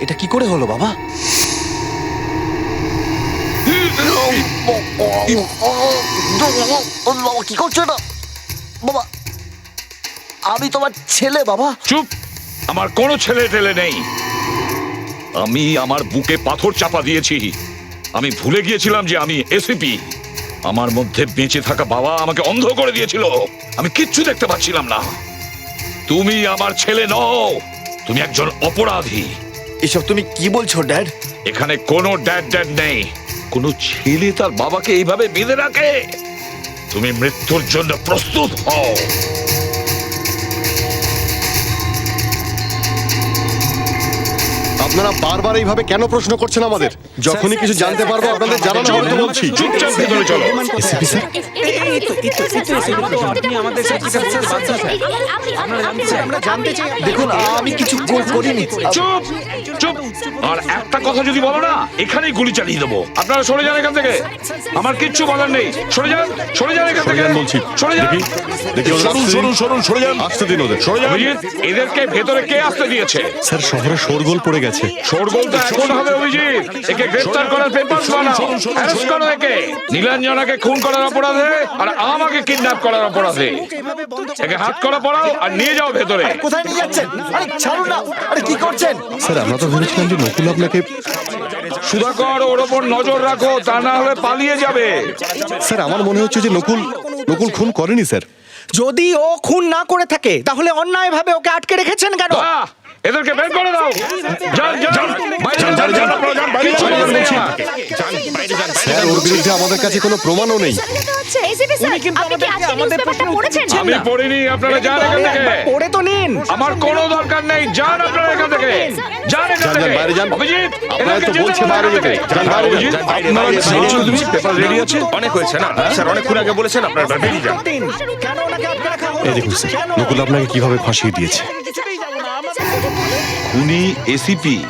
এটা কি করে হলো বাবা? কি করছ না বাবা আমি তোমার ছেলে বাবা। চুপ! আমার কোনো ছেলে টেলে নেই। আমি আমার বুকে পাথর চাপা দিয়েছি। আমি ভুলে গিয়েছিলাম যে আমি এসিপি আমার মধ্যে বেঁচে থাকা বাবা আমাকে অন্ধ করে দিয়েছিল। আমি কিচ্ছু দেখতে পাচ্ছিলাম না। তুমি আমার ছেলে নও। তুমি একজন অপরাধী। এসব তুমি কি বলছো, ড্যাড? এখানে কোনো ড্যাড ড্যাড নেই। কোনো ছেলে তার বাবাকে এইভাবে বেঁধে রাখে? তুমি মৃত্যুর জন্য প্রস্তুত হও। আপনারা বারবার এইভাবে কেন প্রশ্ন করছেন আমাদের? যখনই কিছু জানতে পারব আপনাদের জানানো হবে তো বলছি চুপচাপ ভেতরে চলো এসিপি স্যার? দেখুন আমি কিছু করিনি। চুপ চুপ আর একটা কথা যদি বলো না এখানেই গুলি চালিয়ে দেবো। আপনারা সরে যান এখান থেকে। আমার কিচ্ছু বলার নেই। সরে যান সরে যান এখান থেকে। বলছি। সরে যান। দেখি সরুন সরুন সরুন সরে যান। আসতে দিন ওদের। সরে যান। এদেরকে ভেতরে কে আসতে দিয়েছে? স্যার শহরে শোরগোল পড়ে গেছে। তো এখন হবে অভিজিৎ। একে গ্রেফতার করার পেপার বানাও। অ্যারেস্ট করো একে। নীলাঞ্জনাকে খুন করার অপরাধে আর আমাকে কিডন্যাপ করার অপরাধে। একে হাত করা পড়াও আর নিয়ে যাও ভেতরে। কোথায় নিয়ে যাচ্ছেন? আরে ছাড়ুন না। আরে কি করছেন? স্যার আমরা তো ভেবেছিলাম যে নকুল আপনাকে সুধাকর ওর ওপর নজর রাখো তা না হলে পালিয়ে যাবে। স্যার আমার মনে হচ্ছে যে নকুল নকুল খুন করেনি স্যার। যদি ও খুন না করে থাকে তাহলে অন্যায়ভাবে ওকে আটকে রেখেছেন কেন! এদেরকে বের করে দাও। যান যান। যান, যান, যান, আপনারা যান, বাইরে যান, যান, যান। স্যার ওর বিরুদ্ধে আমাদের কাছে কোনো প্রমাণও নেই। আমি পড়িনি আপনারা যান এখান থেকে। পড়ে তো নিন। আমার কোনো দরকার নেই যান আপনারা এখান থেকে। যান এখান থেকে। বাইরে যান। অভিজিৎ আপনারা তো বলছে বাইরে যেতে। যান, বাইরে অভিজিৎ, আপনারা যান, তুমি পেপার রেডি আছে অনেক হয়েছে না? স্যার অনেকক্ষণ আগে বলেছেন আপনারা বেরিয়ে যান। এই দেখুন স্যার নকুল আপনাকে কীভাবে ফাঁসিয়ে দিয়েছে? খুনি এসিপি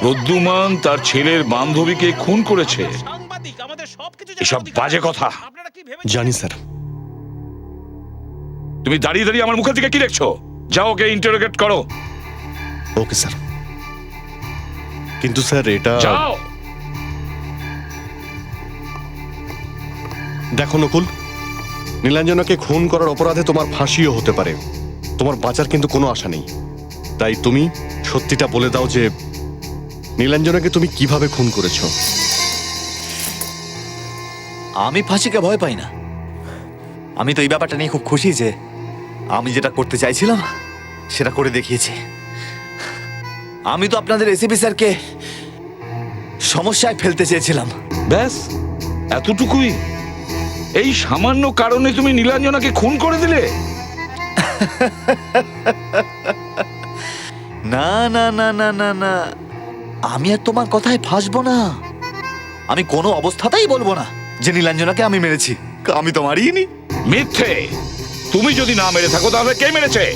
প্রদ্যুমান তার ছেলের বান্ধবীকে খুন করেছে। এসব বাজে কথা। জানি স্যার। তুমি দাঁড়িয়ে দাঁড়িয়ে আমার মুখের দিকে কি দেখছ? যাও ওকে ইন্টারোগেট করো। Okay sir. কিন্তু স্যার এটা যাও। দেখো নকুল নীলাঞ্জনাকে খুন করার অপরাধে তোমার ফাঁসিও হতে পারে। তোমার বাঁচার কিন্তু কোনো আশা নেই। তাই তুমি সত্যিটা বলে দাও যে নীলাঞ্জনাকে তুমি কীভাবে খুন করেছ? আমি ফাঁসিকে ভয় পাই না। আমি তো এই ব্যাপারটা নিয়ে খুব খুশি যে আমি যেটা করতে চাইছিলাম সেটা করে দেখিয়েছি। আমি তো আপনাদের এসিপি স্যারকে সমস্যায় ফেলতে চেয়েছিলাম। ব্যাস এতটুকুই। এই সামান্য কারণে তুমি নীলাঞ্জনাকে খুন করে দিলে? না না না না না না। আমি আর তোমার কথায় ফাঁসবো না। আমি কোনো অবস্থাতেই বলব না যে নীলাঞ্জনাকে আমি মেরেছি। আমি তো মারিনি মিথ্যে। তুমি যদি না মেরে থাকো তাহলে কে মেরেছে?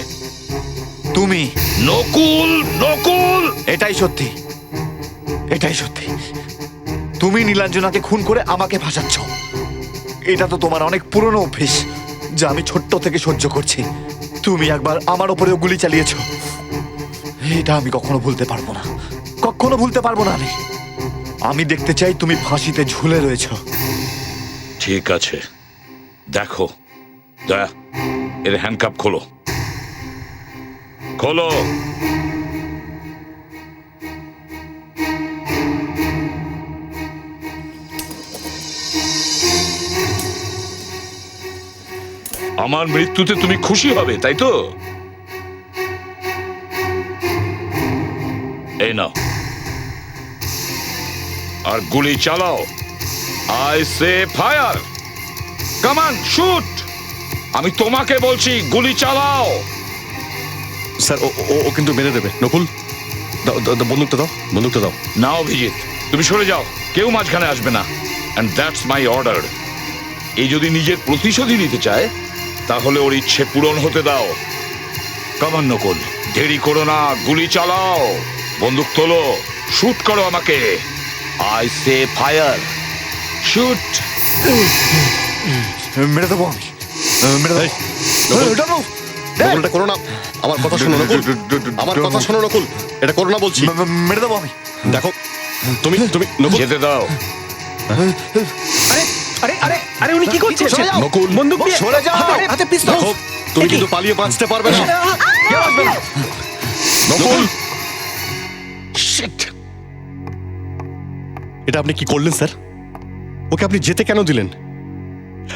তুমি। নকুল নকুল! এটাই সত্যি। এটাই সত্যি। তুমি নীলাঞ্জনাকে খুন করে আমাকে ফাঁসাচ্ছ। এটা তো তোমার অনেক পুরনো অভ্যেস যা আমি ছোট্ট থেকে সহ্য করছি। তুমি একবার আমার ওপরেও গুলি চালিয়েছ। এটা আমি কখনো ভুলতে পারব না। কখনো ভুলতে পারব না আমি। আমি দেখতে চাই তুমি ফাঁসিতে ঝুলে রয়েছ। ঠিক আছে। দেখো। দয়া, এর হ্যান্ডকাপ খোলো। খোলো। আমার মৃত্যুতে তুমি খুশি হবে, তাই তো? এই নাও। আর গুলি চালাও। I say fire come on shoot আমি তোমাকে বলছি গুলি চালাও। স্যার ও ও- কিন্তু মেরে দেবে। নকুল বন্দুকটা দাও বন্দুকটা দাও। না অভিজিৎ। তুমি সরে যাও। কেউ মাঝখানে আসবে না। অ্যান্ড দ্যাটস মাই অর্ডার এই যদি নিজের প্রতিশোধই নিতে চায় তাহলে ওর ইচ্ছে পূরণ হতে দাও। কামান নকুল। দেরি করো না। গুলি চালাও। বন্দুক তোলো শুট করো আমাকে। আই সে ফায়ার শুট মেরে দেবো আমি। মেরে দেবো। নকুল। করো না। আমার কথা শোনো নকুল। আমার কথা শোনো নকুল। এটা করো না বলছি। মেরে দেবো আমি। দেখো তুমি তুমি নকুল। যেতে দাও। আরে আরে আরে আরে উনি কি যাও। নকুল। বন্দুক দিয়ে সরে যাও। হাতে- হাতে পিস্তল তুমি কিন্তু পালিয়ে বাঁচতে পারবে না। কেউ নকুল এটা আপনি কি করলেন স্যার? ওকে আপনি যেতে কেন দিলেন?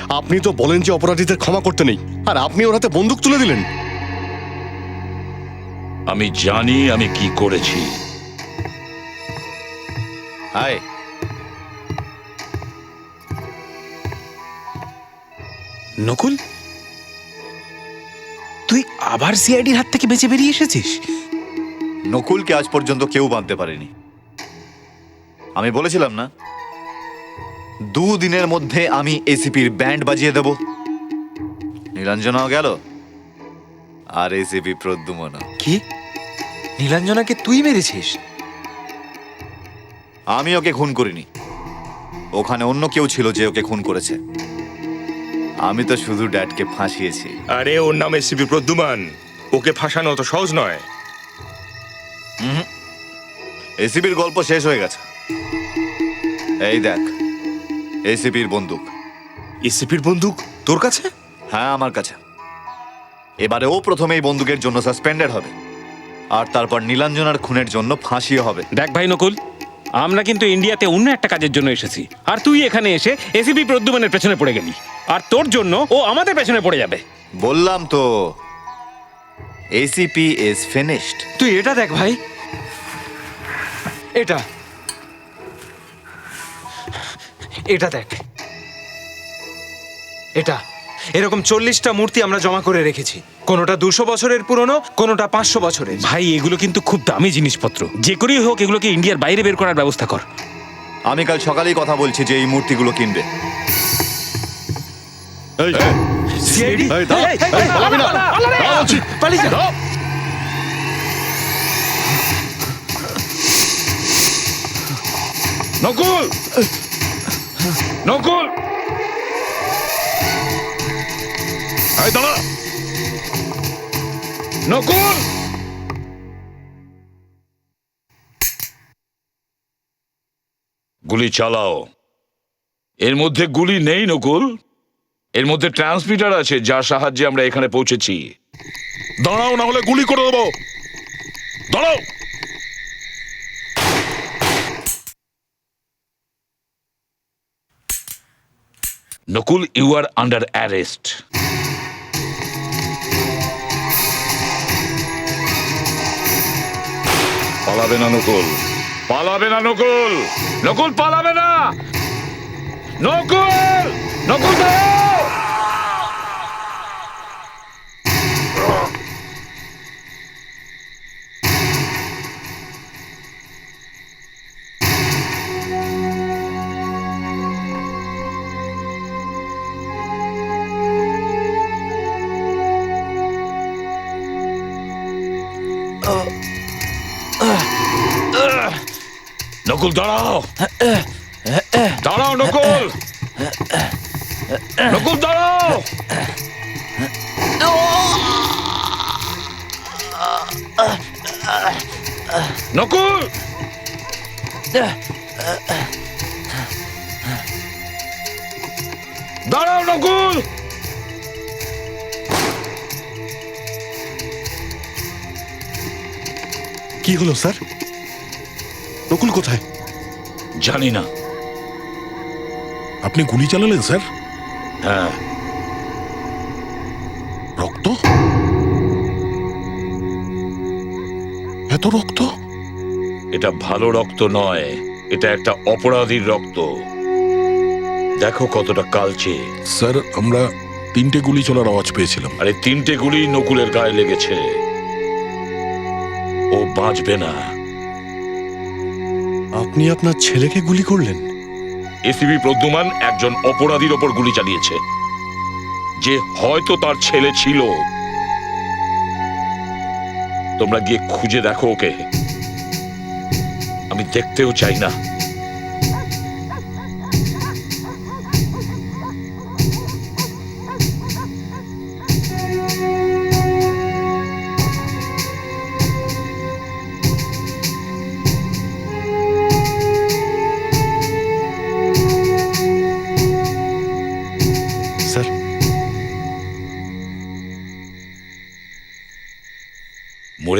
আপনি তো বলেন যে অপরাধীদের ক্ষমা করতে নেই আর আপনি ওর হাতে বন্দুক তুলে দিলেন। আমি জানি আমি কি করেছি। হাই। নকুল? তুই আবার সিআইডির হাত থেকে বেঁচে বেরিয়ে এসেছিস? নকুলকে আজ পর্যন্ত কেউ বাঁধতে পারেনি। আমি বলেছিলাম না দু দিনের মধ্যে আমি এসিপির ব্যান্ড বাজিয়ে দেব। নীলাঞ্জনাও গেল আর এসিপি প্রদ্যুমনা কি? নীলাঞ্জনাকে তুই মেরেছিস? আমি ওকে খুন করিনি। ওখানে অন্য কেউ ছিল যে ওকে খুন করেছে। আমি তো শুধু ড্যাডকে ফাঁসিয়েছি। আরে ওর নাম এসিপি প্রদ্যুমান। ওকে ফাঁসানো অত সহজ নয়। এসিপির গল্প শেষ হয়ে গেছে। এই দেখ এসিপির বন্দুক। এসিপির বন্দুক তোর কাছে? হ্যাঁ আমার কাছে। এবারে ও প্রথমে এই বন্দুকের জন্য সাসপেন্ডেড হবে। আর তারপর নীলাঞ্জনার খুনের জন্য ফাঁসিও হবে। দেখ ভাই নকুল আমরা কিন্তু ইন্ডিয়াতে অন্য একটা কাজের জন্য এসেছি। আর তুই এখানে এসে এসিপি প্রদ্যুমানের পেছনে পড়ে গেলি। আর তোর জন্য ও আমাদের পেছনে পড়ে যাবে। বললাম তো এসিপি ইজ ফিনিশড তুই এটা দেখ ভাই এটা এটা দেখ এটা এরকম চল্লিশটা মূর্তি আমরা জমা করে রেখেছি কোনোটা দুশো বছরের পুরনো কোনোটা পাঁচশো বছরের ভাই এগুলো কিন্তু খুব দামি জিনিসপত্র যে করেই হোক এগুলোকে ইন্ডিয়ার বাইরে বের করার ব্যবস্থা কর আমি কাল সকালেই কথা বলছি যে এই মূর্তিগুলো কিনবে এই, সিআইডি এই, দাঁড়া, এই, পালাবি না। দাঁড়া বলছি। পালিয়ে যা নকুল! নকুল! নকুল! গুলি চালাও। এর মধ্যে গুলি নেই, নকুল। এর মধ্যে ট্রান্সমিটার আছে, যার সাহায্যে আমরা এখানে পৌঁছেছি। দাঁড়াও, না হলে গুলি করে দেবো। দাঁড়াও! Nakul you are under arrest পালাবে না নকুল। পালাবে না নকুল। নকুল পালাবে না। নকুল! নকুল নকুল দাঁড়াও। দাঁড়াও নকুল। নকুল দাঁড়াও। নকুল। দাঁড়াও নকুল। কি হলো স্যার? নকুল কোথায়? জানি না। আপনি গুলি চালালেন স্যার? হ্যাঁ। রক্ত? এত রক্ত? এটা ভালো রক্ত নয় এটা একটা অপরাধীর রক্ত। দেখো কতটা কালচে। স্যার আমরা তিনটে গুলি চলার আওয়াজ পেয়েছিলাম। আরে তিনটে গুলি নকুলের গায়ে লেগেছে। ও বাঁচবে না। আপনি আপনার ছেলেকে গুলি করলেন? এসিবি প্রদ্যুমান একজন অপরাধীর ওপর গুলি চালিয়েছে। যে হয়তো তার ছেলে ছিল। তোমরা গিয়ে খুঁজে দেখো ওকে। আমি দেখতেও চাই না।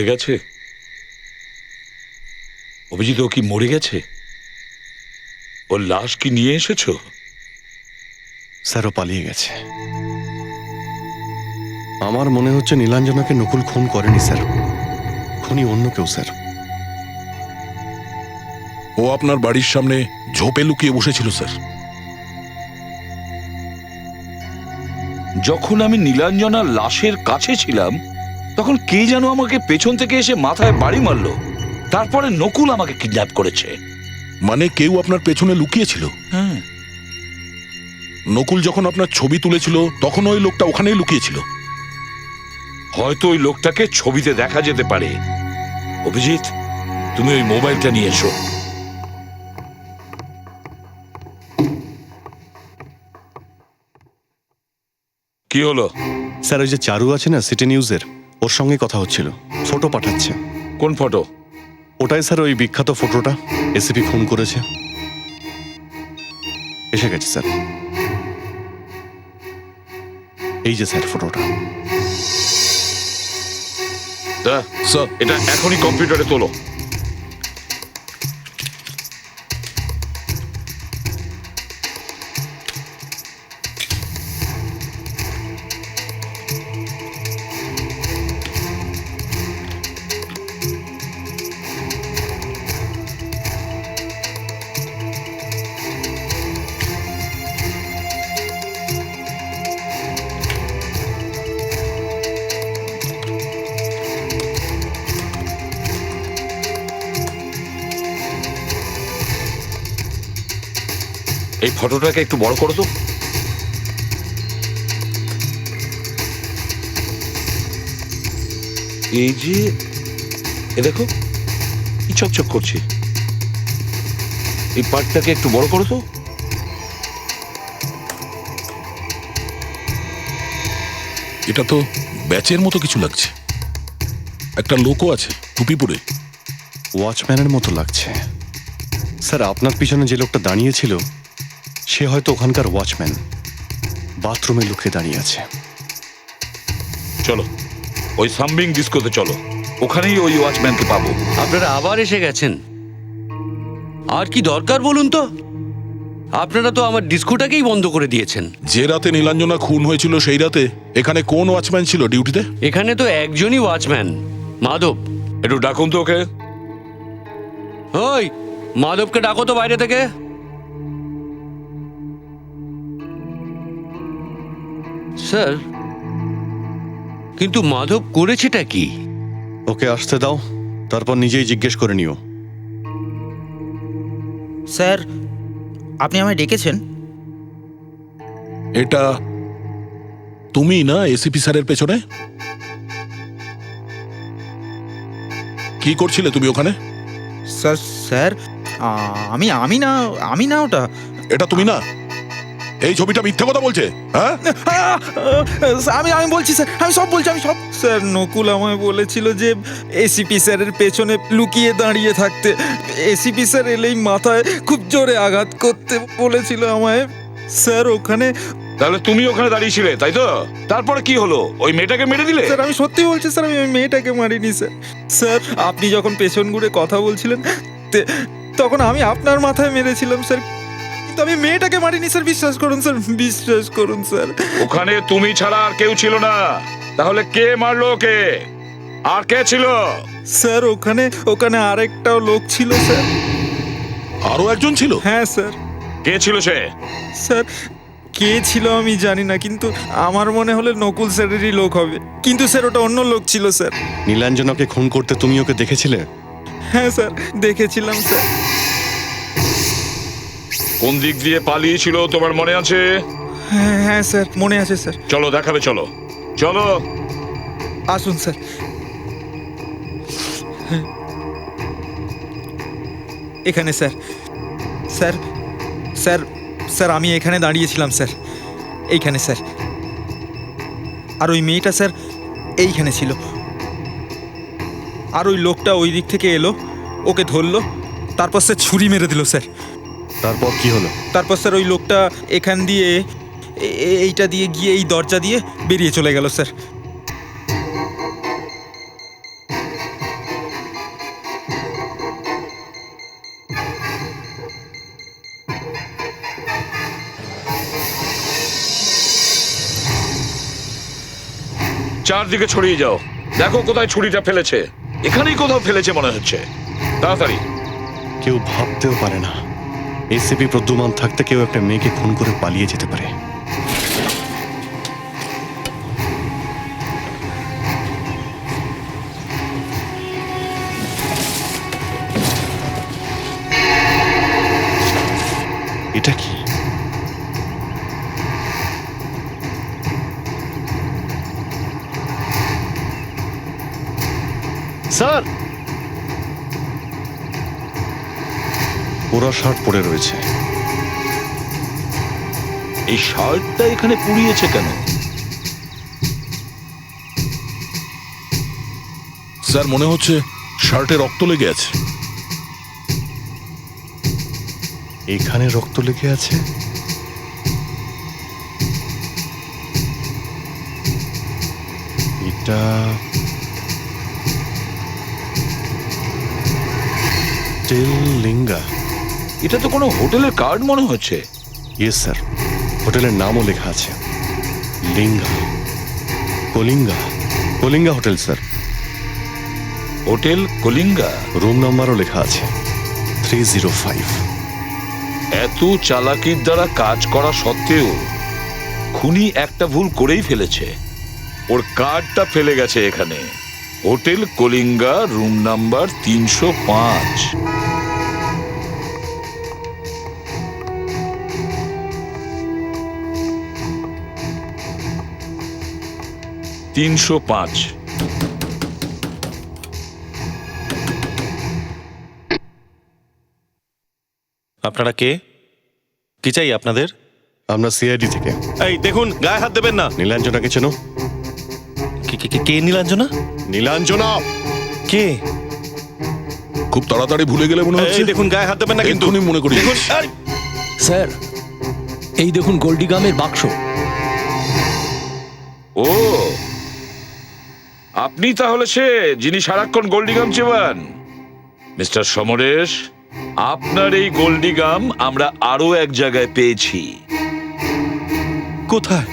মরে গেছে? অভিজিৎ ও কি মরে গেছে? ওর লাশ কি নিয়ে এসেছ? স্যারও পালিয়ে গেছে। আমার মনে হচ্ছে নীলাঞ্জনাকে নকুল খুন করেনি স্যার। খুনি অন্য কেউ স্যার। ও আপনার বাড়ির সামনে ঝোপে লুকিয়ে বসেছিল স্যার। যখন আমি নীলাঞ্জনার লাশের কাছে ছিলাম তখন কে যেন আমাকে পেছন থেকে এসে মাথায় বাড়ি মারলো। তারপরে নকুল আমাকে কিডন্যাপ করেছে। মানে কেউ আপনার পেছনে লুকিয়েছিল? হ্যাঁ। নকুল যখন আপনার ছবি তুলেছিল তখন ওই লোকটা ওখানেই লুকিয়েছিল। হয়তো ওই লোকটাকে ছবিতে দেখা যেতে পারে। অভিজিৎ তুমি ওই মোবাইলটা নিয়ে এসো। কি হলো? স্যার ওই যে চারু আছে না সিটি নিউজের? ওর সঙ্গে কথা হচ্ছিল ফটো পাঠাচ্ছে। কোন ফটো ওটাই স্যার ওই বিখ্যাত ফটোটা এসিপি ফোন করেছে। এসে গেছে স্যার। এই যে স্যার ফটোটা স্যার এটা এখনই কম্পিউটারে তোলো। ফটোটাকে একটু বড় করো তো। এই যে এ দেখো কি চকচক করছে। এই পার্টটাকে একটু বড় করো তো। এটা তো ব্যাচের মতো কিছু লাগছে। একটা লোকও আছে টুপি পরে ওয়াচম্যানের মতো লাগছে। স্যার আপনার পিছনে যে লোকটা দাঁড়িয়েছিল সে হয়তো ওখানকার ওয়াচম্যান। বাথরুমে লুকিয়ে দাঁড়িয়ে আছে। চলো। ওই সামবিং ডিস্কোতে চলো। ওখানেই ওই ওয়াচম্যানকে পাবো। আপনারা আবার এসে গেছেন। আর কি দরকার বলুন তো? আপনারা তো আমার ডিস্কোটাকেই বন্ধ করে দিয়েছেন। যে রাতে নীলাঞ্জনা খুন হয়েছিল সেই রাতে এখানে কোন ওয়াচম্যান ছিল ডিউটিতে? এখানে তো একজনই ওয়াচম্যান মাধব। একটু ডাকুন তো ওকে। ওই মাধবকে ডাকো তো বাইরে থেকে। স্যার কিন্তু মাধব করেছেটা কি? ওকে আসতে দাও তারপর নিজেই জিজ্ঞেস করে নিও। স্যার আপনি আমায় ডেকেছেন? এটা তুমি না এসিপি স্যারের পেছনে? কি করছিলে তুমি ওখানে? স্যার স্যার আমি আমি না আমি না ওটা। এটা তুমি না? এই ছবিটা মিথ্যে কথা বলছে হ্যাঁ? আমি আমি বলছি স্যার আমি সব বলছি আমি সব স্যার নকুল আমায় বলেছিল যে এসিপি স্যারের পেছনে লুকিয়ে দাঁড়িয়ে থাকতে। এসিপি স্যার এলেই মাথায় খুব জোরে আঘাত করতে বলেছিল আমায়। স্যার ওখানে তাহলে তুমি ওখানে দাঁড়িয়েছিলে তাই তো? তারপরে কি হলো? ওই মেয়েটাকে মেরে দিলে? স্যার আমি সত্যি বলছি স্যার আমি ওই মেয়েটাকে মারিনি স্যার। স্যার আপনি যখন পেছন ঘুরে কথা বলছিলেন তখন আমি আপনার মাথায় মেরেছিলাম স্যার। কিন্তু আমি মেয়েটাকে মারিনি স্যার। বিশ্বাস করুন স্যার। বিশ্বাস করুন স্যার। ওখানে তুমি ছাড়া আর কেউ ছিল না। তাহলে কে মারলো ওকে? আর কে ছিল? স্যার ওখানে ওখানে আরেকটাও লোক ছিল স্যার। আরও একজন ছিল? হ্যাঁ স্যার। কে ছিল সে? স্যার কে ছিল আমি জানি না কিন্তু আমার মনে হলে নকুল স্যারেরই লোক হবে। কিন্তু স্যার ওটা অন্য লোক ছিল স্যার। নীলাঞ্জনাকে খুন করতে তুমি ওকে দেখেছিলে? হ্যাঁ স্যার। দেখেছিলাম স্যার। কোন দিক দিয়ে পালিয়েছিল তোমার মনে আছে? হ্যাঁ হ্যাঁ স্যার মনে আছে স্যার। চলো দেখাবে চলো। চলো। আসুন স্যার। এখানে স্যার। স্যার স্যার স্যার আমি এখানে দাঁড়িয়েছিলাম স্যার। এইখানে স্যার। আর ওই মেয়েটা স্যার এইখানে ছিল। আর ওই লোকটা ওই দিক থেকে এলো ওকে ধরলো তারপর স্যার ছুরি মেরে দিল স্যার। তারপর কি হলো? তারপর স্যার ওই লোকটা এখান দিয়ে এইটা দিয়ে গিয়ে এই দরজা দিয়ে বেরিয়ে চলে গেল স্যার। চারদিকে ছড়িয়ে যাও। দেখো কোথায় ছুরিটা ফেলেছে। এখানেই কোথাও ফেলেছে মনে হচ্ছে। তাড়াতাড়ি। কেউ ভাবতেও পারে না। এসিপি প্রদ্যুমান থাকতে কেউ একটা মেয়েকে খুন করে পালিয়ে যেতে পারে। এটা কি? স্যার! পোড়া শার্ট পরে রয়েছে। এই শার্টটা এখানে পুড়িয়েছে কেন? স্যার মনে হচ্ছে শার্টে রক্ত লেগে আছে। এখানে রক্ত লেগে আছে? এটা টেল লিঙ্গা এটা তো কোনো হোটেলের কার্ড মনে হচ্ছে। ইয়েস স্যার হোটেলের নামও লেখা আছে। Linga. Kalinga. Kalinga hotel sir hotel Kalinga? Room নাম্বারও লেখা আছে। থ্রি জিরো ফাইভ এত চালাকির দ্বারা কাজ করা সত্ত্বেও খুনি একটা ভুল করেই ফেলেছে। ওর কার্ডটা ফেলে গেছে এখানে। হোটেল কলিঙ্গা রুম নাম্বার তিনশো পাঁচ। তিনশো পাঁচ। আপনারা কে? কি চাই আপনাদের? আমরা সিআইডি থেকে। এই দেখুন গায়ে হাত দেবেন না। নীলাঞ্জনাকে চেনো? কে- কে- কে- কে নীলাঞ্জনা? নীলাঞ্জনা! কে? খুব তাড়াতাড়ি ভুলে গেলে মনে হচ্ছে। এই দেখুন গায়ে হাত দেবেন না কিন্তু। এক্ষুনি মনে করি দেখুন। এই, স্যার এই দেখুন গোল্ডিগামের বাক্স। ও! আপনি তাহলে সে যিনি সারাক্ষণ গোল্ডিগাম চেবান মিস্টার সমরেশ আপনার এই গোল্ডিগাম আমরা আরও এক জায়গায় পেয়েছি। কোথায়?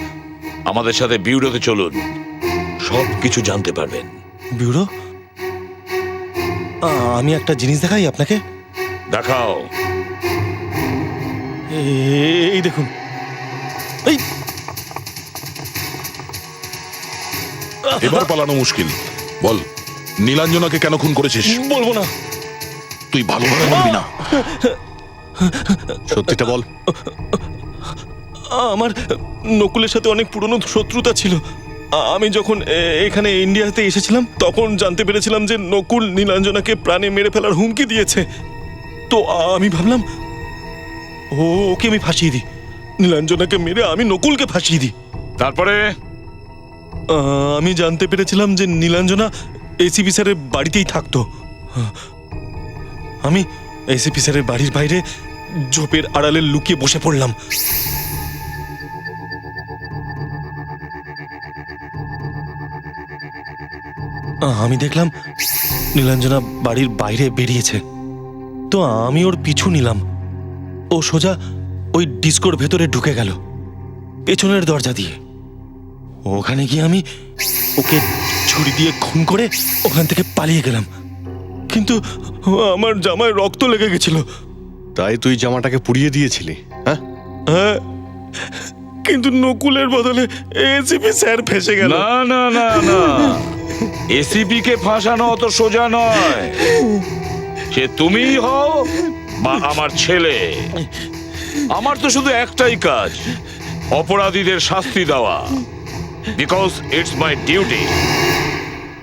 আমাদের সাথে বিউরোতে চলুন। সব কিছু জানতে পারবেন। ব্যুরো আ, আমি একটা জিনিস দেখাই আপনাকে। দেখাও। এই দেখুন। এবার পালানো মুশকিল। বল নীলাঞ্জনাকে কেন খুন করেছিস? বলব না। তুই ভালোভাবে বলবি না। সত্যিটা বল। আমার নকুলের সাথে অনেক পুরনো শত্রুতা ছিল। আমি যখন এখানে ইন্ডিয়াতে এসেছিলাম তখন জানতে পেরেছিলাম যে নকুল নীলাঞ্জনাকে প্রাণে মেরে ফেলার হুমকি দিয়েছে। তো আমি ভাবলাম ও ওকে আমি ফাঁসিয়ে দিই। নীলাঞ্জনাকে মেরে আমি নকুলকে ফাঁসিয়ে দিই। তারপরে? আমি জানতে পেরেছিলাম যে নীলাঞ্জনা এসিপি স্যারের বাড়িতেই থাকতো। আমি এসিপি স্যারের বাড়ির বাইরে ঝোপের আড়ালে লুকিয়ে বসে পড়লাম। আমি দেখলাম নীলাঞ্জনা বাড়ির বাইরে বেরিয়েছে। তো আমি ওর পিছু নিলাম। ও সোজা ওই ডিস্কোর ভেতরে ঢুকে গেল। পেছনের দরজা দিয়ে। ওখানে গিয়ে আমি ওকে ছুরি দিয়ে খুন করে ওখান থেকে পালিয়ে গেলাম। কিন্তু আমার জামায় রক্ত লেগে গেছিল। তাই তুই জামাটাকে পুড়িয়ে দিয়েছিলি হ্যাঁ? হ্যাঁ কিন্তু নকুলের বদলে এসিপি স্যার ফেসে গেল। না না না না। এসিপি কে ফাঁসানো অত সোজা নয়। সে তুমিই হও বা আমার ছেলে। আমার তো শুধু একটাই কাজ অপরাধীদের শাস্তি দেওয়া। because it's my duty.